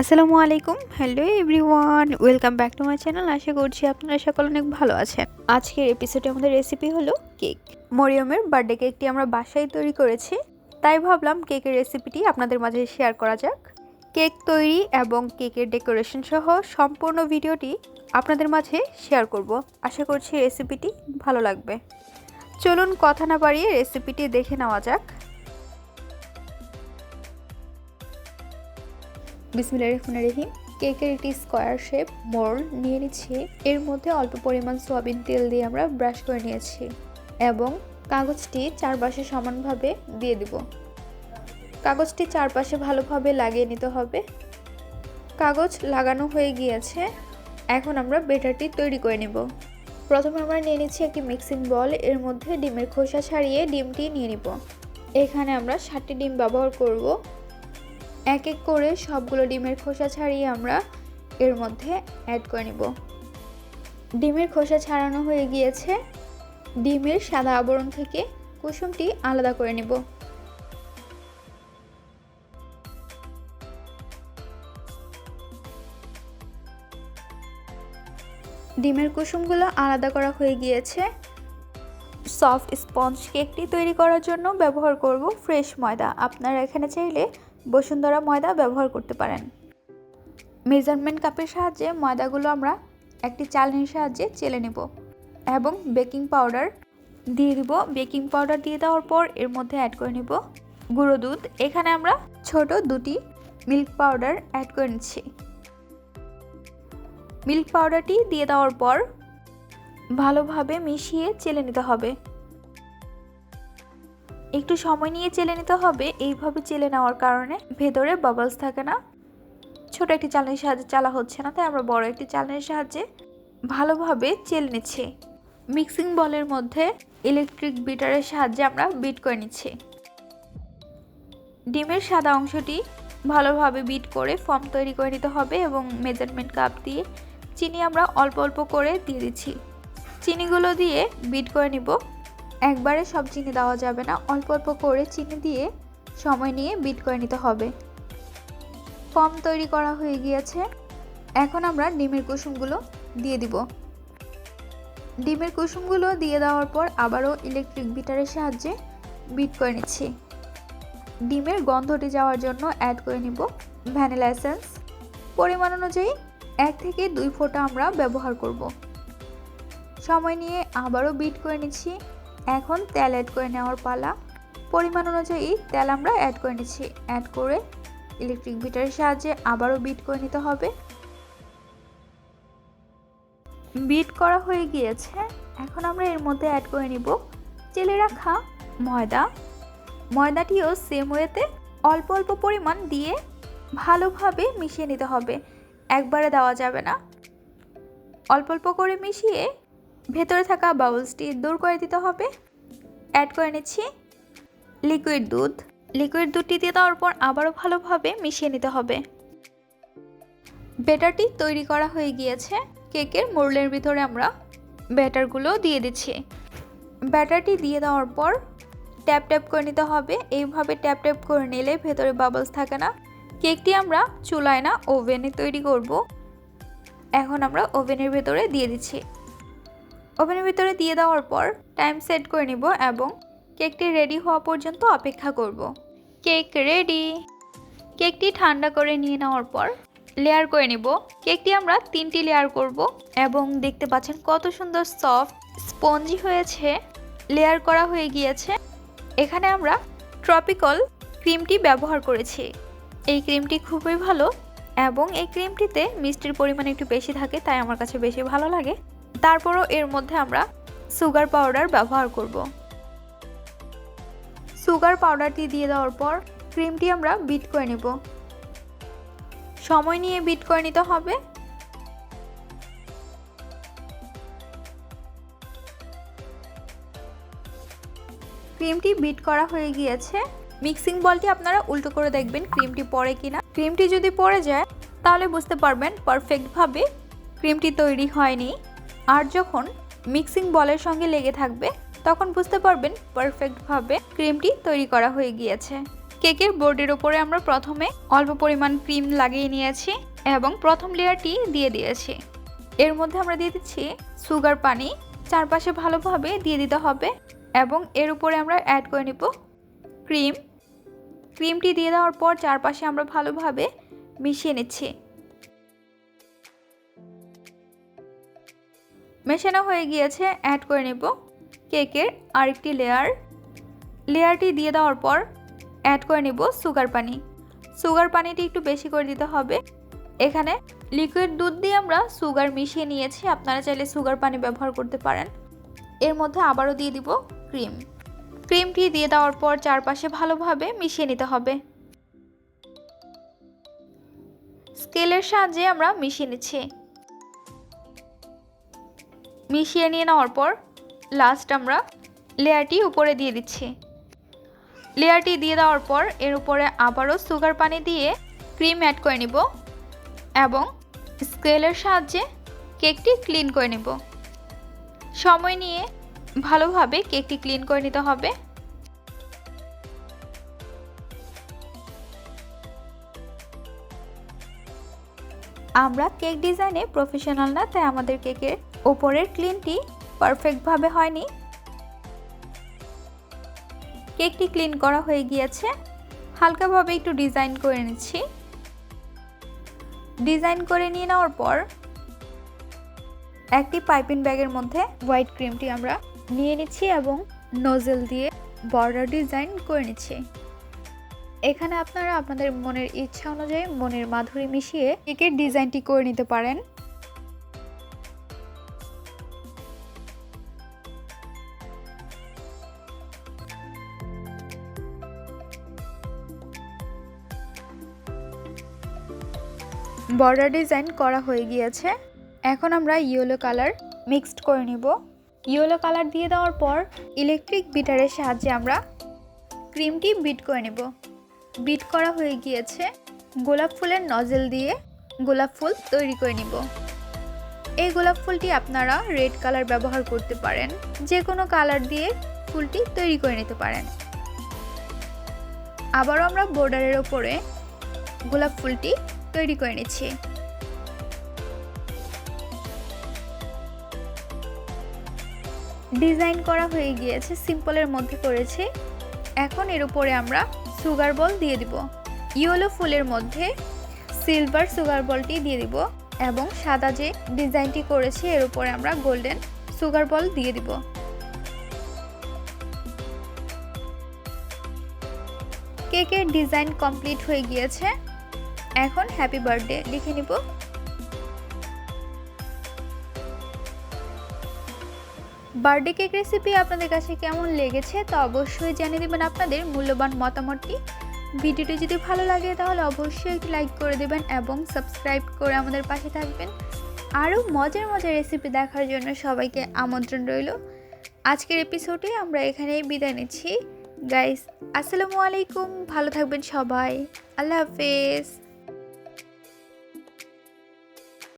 আসসালামু আলাইকুম। Hello everyone welcome back to my channel আশা করছি আপনারা সকল অনেক ভালো আছেন। আজকের এপিসোডে আমাদের রেসিপি হলো কেক মরিয়মের বার্থডে কেকটি আমরা বাসায় তৈরি করেছি। তাই ভাবলাম কেকের রেসিপিটি আপনাদের মাঝে শেয়ার করা যাক। কেক তৈরি এবং কেকের ডেকোরেশন সহ সম্পূর্ণ ভিডিওটি আপনাদের মাঝে শেয়ার করব। আশা করছি রেসিপিটি ভালো লাগবে। চলুন কথা না বাড়িয়ে রেসিপিটি দেখে নেওয়া যাক। বিসমিল্লাহির রহমানির রহিম। কেকের একটি স্কোয়ার শেপ মোল্ড নিয়ে নিচ্ছি। এর মধ্যে অল্প পরিমাণ সোয়াবিন তেল দিয়ে আমরা ব্রাশ করে নিয়েছি এবং কাগজটি চারপাশে সমানভাবে দিয়ে দিব। কাগজটি চারপাশে ভালোভাবে লাগিয়ে নিতে হবে। কাগজ লাগানো হয়ে গিয়েছে। এখন আমরা বেটারটি তৈরি করে নেব। প্রথমে আমরা নিয়ে নিচ্ছি একটি মিক্সিং বল। এর মধ্যে ডিমের খোসা ছাড়িয়ে ডিমটি নিয়ে নিব। এখানে আমরা ষাটটি ডিম ব্যবহার করব। এক এক করে সবগুলো ডিমের খোসা ছাড়িয়ে আমরা এর মধ্যে অ্যাড করে নিব। ডিমের খোসা ছাড়ানো হয়ে গিয়েছে। ডিমের সাদা আবরণ থেকে কুসুমটি আলাদা করে নিব। ডিমের কুসুমগুলো আলাদা করা হয়ে গিয়েছে। সফট স্পঞ্জ কেকটি তৈরি করার জন্য ব্যবহার করব ফ্রেশ ময়দা। আপনারা এখানে চাইলে বসুন্ধরা ময়দা ব্যবহার করতে পারেন। মেজারমেন্ট কাপের সাহায্যে ময়দাগুলো আমরা একটি চালনির সাহায্যে চেলে নেব এবং বেকিং পাউডার দিয়ে দিব। বেকিং পাউডার দিয়ে দেওয়ার পর এর মধ্যে অ্যাড করে নেব গুঁড়ো দুধ। এখানে আমরা ছোট দুটি মিল্ক পাউডার অ্যাড করে নিচ্ছি। মিল্ক পাউডারটি দিয়ে দেওয়ার পর ভালোভাবে মিশিয়ে চেলে নিতে হবে। একটু সময় নিয়ে চেলে নিতে হবে, এইভাবে চেলে নেওয়ার কারণে ভেতরে বাবলস থাকে না। ছোট একটি চালনির সাহায্যে চালা হচ্ছে না, তাই আমরা বড় একটি চালনির সাহায্যে ভালোভাবে চেলে নিচ্ছি। মিক্সিং বলের মধ্যে ইলেকট্রিক বিটারের সাহায্যে আমরা বিট করে নিচ্ছি। ডিমের সাদা অংশটি ভালোভাবে বিট করে ফর্ম তৈরি করে নিতে হবে এবং মেজারমেন্ট কাপ দিয়ে চিনি আমরা অল্প অল্প করে দিয়ে দিচ্ছি। চিনিগুলো দিয়ে বিট করে নিব। একবারে সব চিনি দেওয়া যাবে না। অল্প অল্প করে চিনি দিয়ে সময় নিয়ে বিট করে নিতে হবে। ফর্ম তৈরি করা হয়ে গিয়েছে। এখন আমরা ডিমের কুসুমগুলো দিয়ে দিব। ডিমের কুসুমগুলো দিয়ে দেওয়ার পর আবারও ইলেকট্রিক বিটারের সাহায্যে বিট করে নিচ্ছি। ডিমের গন্ধটি যাওয়ার জন্য অ্যাড করে নিব ভ্যানিলা এসেন্স পরিমাণ অনুযায়ী এক থেকে দুই ফোঁটা আমরা ব্যবহার করব। সময় নিয়ে আবারও বিট করে নিচ্ছি। এখন তেল অ্যাড করে নেওয়ার পালা। পরিমাণ অনুযায়ী তেল আমরা অ্যাড করে নিচ্ছি। অ্যাড করে ইলেকট্রিক বিটারের সাহায্যে আবারও বিট করে নিতে হবে। বিট করা হয়ে গিয়েছে। এখন আমরা এর মধ্যে অ্যাড করে নিব চেলে রাখা ময়দা। ময়দাটিও সেম ওয়েতে অল্প অল্প পরিমাণ দিয়ে ভালোভাবে মিশিয়ে নিতে হবে। একবারে দেওয়া যাবে না। অল্প অল্প করে মিশিয়ে ভেতরে থাকা বাউলসটি দূর করে দিতে হবে। অ্যাড করে নিচ্ছি লিকুইড দুধ। লিকুইড দুধটি দিয়ে দেওয়ার পর আবারও ভালোভাবে মিশিয়ে নিতে হবে। ব্যাটারটি তৈরি করা হয়ে গিয়েছে। কেকের মোল্ডের ভিতরে আমরা ব্যাটারগুলো দিয়ে দিচ্ছি। ব্যাটারটি দিয়ে দেওয়ার পর ট্যাপ ট্যাপ করে নিতে হবে। এইভাবে ট্যাপ ট্যাপ করে নিলে ভেতরে বাবলস থাকে না। কেকটি আমরা চুলায় না ওভেনে তৈরি করব। এখন আমরা ওভেনের ভেতরে দিয়ে দিচ্ছি। ওভেনের ভিতরে দিয়ে দেওয়ার পর টাইম সেট করে নিব এবং কেকটি রেডি হওয়া পর্যন্ত অপেক্ষা করব। কেক রেডি কেকটি ঠান্ডা করে নিয়ে নেওয়ার পর লেয়ার করে নিব। কেকটি আমরা তিনটি লেয়ার করব এবং দেখতে পাচ্ছেন কত সুন্দর সফট স্পঞ্জি হয়েছে। লেয়ার করা হয়ে গিয়েছে। এখানে আমরা ট্রপিক্যাল ক্রিমটি ব্যবহার করেছি। এই ক্রিমটি খুবই ভালো এবং এই ক্রিমটিতে মিষ্টির পরিমাণ একটু বেশি থাকে, তাই আমার কাছে বেশি ভালো লাগে। তারপরও এর মধ্যে আমরা সুগার পাউডার ব্যবহার করব। সুগার পাউডারটি দিয়ে দেওয়ার পর ক্রিমটি আমরা বিট করে নেব। সময় নিয়ে বিট করে নিতে হবে। ক্রিমটি বিট করা হয়ে গিয়েছে। মিক্সিং বলটি আপনারা উল্টো করে দেখবেন ক্রিমটি পড়ে কিনা। ক্রিমটি যদি পড়ে যায়, তাহলে বুঝতে পারবেন পারফেক্টভাবে ক্রিমটি তৈরি হয়নি। আর যখন মিক্সিং বলের সঙ্গে লেগে থাকবে, তখন বুঝতে পারবেন পারফেক্টভাবে ক্রিমটি তৈরি করা হয়ে গিয়েছে। কেকের বোর্ডের ওপরে আমরা প্রথমে অল্প পরিমাণ ক্রিম লাগিয়ে নিয়েছি এবং প্রথম লেয়ারটি দিয়ে দিয়েছি। এর মধ্যে আমরা দিয়ে দিচ্ছি সুগার পানি, চারপাশে ভালোভাবে দিয়ে দিতে হবে এবং এর উপরে আমরা অ্যাড করে নিব ক্রিম। ক্রিমটি দিয়ে দেওয়ার পর চারপাশে আমরা ভালোভাবে মিশিয়ে নিচ্ছি। মেশানো হয়ে গিয়েছে অ্যাড করে নেব। কেকের আরেকটি লেয়ার লেয়ারটি দিয়ে দেওয়ার পর অ্যাড করে নেব সুগার পানি। সুগার পানিটি একটু বেশি করে দিতে হবে। এখানে লিকুইড দুধ দিয়ে আমরা সুগার মিশিয়ে নিয়েছি, আপনারা চাইলে সুগার পানি ব্যবহার করতে পারেন। এর মধ্যে আবারও দিয়ে দিব ক্রিম ক্রিমটি দিয়ে দেওয়ার পর চারপাশে ভালোভাবে মিশিয়ে নিতে হবে। স্কেলের সাহায্যে আমরা মিশিয়ে নিচ্ছি। মিশিয়ে নিয়ে নেওয়ার পর লাস্ট আমরা লেয়ারটি উপরে দিয়ে দিচ্ছি। লেয়ারটি দিয়ে দেওয়ার পর এর উপরে আবারও সুগার পানি দিয়ে ক্রিম অ্যাড করে নিব এবং স্কেলের সাহায্যে কেকটি ক্লিন করে নেব। সময় নিয়ে ভালোভাবে কেকটি ক্লিন করে নিতে হবে। আমরা কেক ডিজাইনে প্রফেশনাল না, তাই আমাদের কেকের ওপরের ক্লিনটি পারফেক্টভাবে হয়নি। কেকটি ক্লিন করা হয়ে গিয়েছে। হালকাভাবে একটু ডিজাইন করে নিচ্ছি। ডিজাইন করে নিয়ে নেওয়ার পর একটি পাইপিং ব্যাগের মধ্যে হোয়াইট ক্রিমটি আমরা নিয়ে নিচ্ছি এবং নজেল দিয়ে বর্ডার ডিজাইন করে নিচ্ছি। এখানে আপনারা আপনাদের মনের ইচ্ছা অনুযায়ী মনের মাধুরী মিশিয়ে কেকের ডিজাইনটি করে নিতে পারেন। বর্ডার ডিজাইন করা হয়ে গিয়েছে। এখন আমরা ইয়েলো কালার মিক্সড করে নিব। ইয়েলো কালার দিয়ে দেওয়ার পর ইলেকট্রিক বিটারের সাহায্যে আমরা ক্রিমটি বিট করে নেব। বিট করা হয়ে গিয়েছে গোলাপ ফুলের নজেল দিয়ে গোলাপ ফুল তৈরি করে নিব। এই গোলাপ ফুলটি আপনারা রেড কালার ব্যবহার করতে পারেন। যে কোনো কালার দিয়ে ফুলটি তৈরি করে নিতে পারেন। আবারও আমরা বর্ডারের ওপরে গোলাপ ফুলটি তৈরি করে নিচ্ছি। ডিজাইন করা হয়ে গিয়েছে সিম্পলের মধ্যে করেছি। এখন এর উপরে আমরা সুগার বল দিয়ে দিব। ইয়েলো ফুলের মধ্যে সিলভার সুগার বলটি দিয়ে দিব এবং সাদা যে ডিজাইনটি করেছি, এর উপরে আমরা গোল্ডেন সুগার বল দিয়ে দিব। কেকের ডিজাইন কমপ্লিট হয়ে গিয়েছে। এখন হ্যাপি বার্থডে লিখে নিব। বার্থডে কেক রেসিপি আপনাদের কাছে কেমন লেগেছে তা অবশ্যই জানিয়ে দেবেন আপনাদের মূল্যবান মতামতটি। ভিডিওটি যদি ভালো লাগে তাহলে অবশ্যই একটি লাইক করে দেবেন এবং সাবস্ক্রাইব করে আমাদের পাশে থাকবেন। আরও মজার মজার রেসিপি দেখার জন্য সবাইকে আমন্ত্রণ রইল। আজকের এপিসোডে আমরা এখানেই বিদায় নিচ্ছি। গাইস আসসালামু আলাইকুম। ভালো থাকবেন সবাই। আল্লাহ হাফেজ।